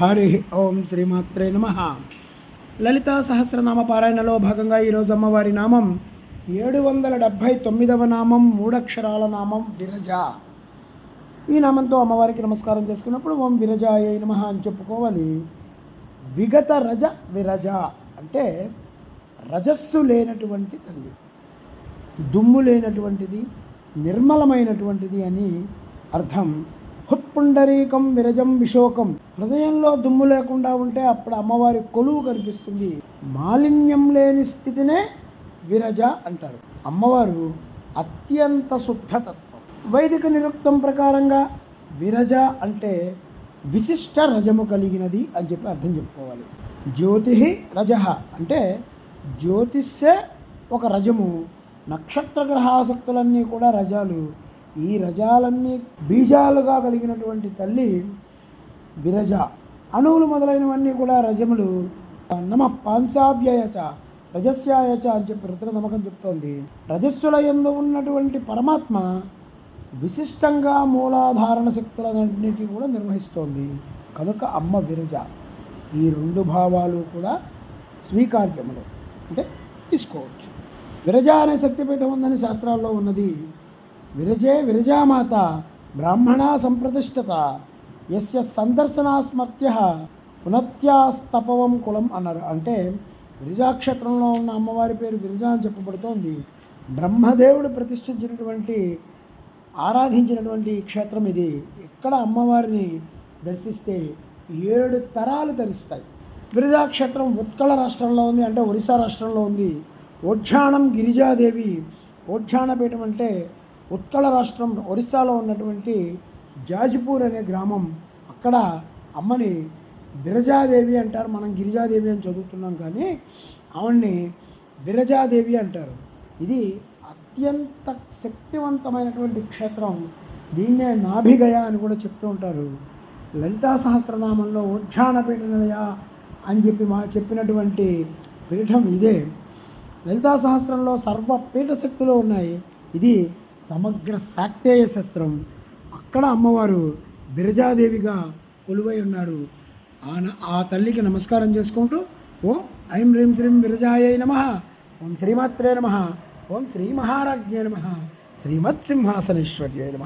హరి ఓం శ్రీమాత్రే నమ. లలితా సహస్రనామ పారాయణలో భాగంగా ఈరోజు అమ్మవారి నామం ఏడు వందల డెబ్భై తొమ్మిదవ నామం మూడక్షరాల నామం విరజ. ఈ నామంతో అమ్మవారికి నమస్కారం చేసుకున్నప్పుడు ఓం విరజాయ నమ అని చెప్పుకోవాలి. విగత రజ విరజ అంటే రజస్సు లేనటువంటి తల్లి దుమ్ము లేనటువంటిది నిర్మలమైనటువంటిది అని అర్థం. హుత్పుండరీకం విరజం విశోకం. హృదయంలో దుమ్ము లేకుండా ఉంటే అప్పుడు అమ్మవారి కొలువు కనిపిస్తుంది. మాలిన్యం లేని స్థితినే విరజ అంటారు. అమ్మవారు అత్యంత శుద్ధతత్వం. వైదిక నిరుక్తం ప్రకారంగా విరజ అంటే విశిష్ట రజము కలిగినది అని చెప్పి అర్థం చెప్పుకోవాలి. జ్యోతి రజ అంటే జ్యోతిష్యే ఒక రజము. నక్షత్ర గ్రహాసక్తులన్నీ కూడా రజాలు. ఈ రజాలన్నీ బీజాలుగా కలిగినటువంటి తల్లి విరజ అణువులు మొదలైనవన్నీ కూడా రజములు. నమ పాంచాభ్యయచ రజస్యాయచ అని చెప్పి రుద్ర నమ్మకం చెప్తోంది. రజస్సుల ఎందు ఉన్నటువంటి పరమాత్మ విశిష్టంగా మూలాధారణ శక్తులన్నింటినీ కూడా నిర్వహిస్తోంది. కనుక అమ్మ విరజ ఈ రెండు భావాలు కూడా స్వీకార్యములు. అంటే తీసుకోవచ్చు. విరజ అనే శక్తిపీఠం ఉందని శాస్త్రాల్లో ఉన్నది. విరజే విరజామాత బ్రాహ్మణ సంప్రతిష్టత ఎస్య సందర్శనాస్మర్త్య పునత్యాస్తపవం కులం అన్నారు. అంటే విరజాక్షేత్రంలో ఉన్న అమ్మవారి పేరు విరజ అని చెప్పబడుతోంది. బ్రహ్మదేవుడు ప్రతిష్ఠించినటువంటి ఆరాధించినటువంటి క్షేత్రం ఇది. ఇక్కడ అమ్మవారిని దర్శిస్తే ఏడు తరాలు ధరిస్తాయి. విరజాక్షేత్రం ఉత్కళ రాష్ట్రంలో ఉంది అంటే ఒరిస్సా రాష్ట్రంలో ఉంది. ఓఢ్యాణం గిరిజాదేవి ఓఢ్యాణపీఠం అంటే ఉత్కళ రాష్ట్రం ఒరిస్సాలో ఉన్నటువంటి జాజిపూర్ అనే గ్రామం అక్కడ అమ్మని బిరజాదేవి అంటారు. మనం గిరిజాదేవి అని చదువుతున్నాం కానీ ఆవిడ్ని బిరజాదేవి అంటారు. ఇది అత్యంత శక్తివంతమైనటువంటి క్షేత్రం. దీన్నే నాభిగయ అని కూడా చెప్తూ ఉంటారు. లలితా సహస్రనామంలో ఉచ్ఛాణపీఠ నిలయ అని చెప్పి మా చెప్పినటువంటి పీఠం ఇదే. లలితా సహస్రంలో సర్వ పీఠ శక్తులు ఉన్నాయి. ఇది సమగ్ర శాక్తేయ శస్త్రం. అక్కడ అమ్మవారు బిరజాదేవిగా కొలువై ఉన్నారు? ఆ ఆ తల్లికి నమస్కారం చేసుకుంటూ ఓం ఐం హ్రీం శ్రీం విరజాయ నమ. ఓం శ్రీమాత్రే నమ. ఓం శ్రీ మహారాజ్ఞే నమ. శ్రీమత్సింహాసనేశ్వర్యే నమ.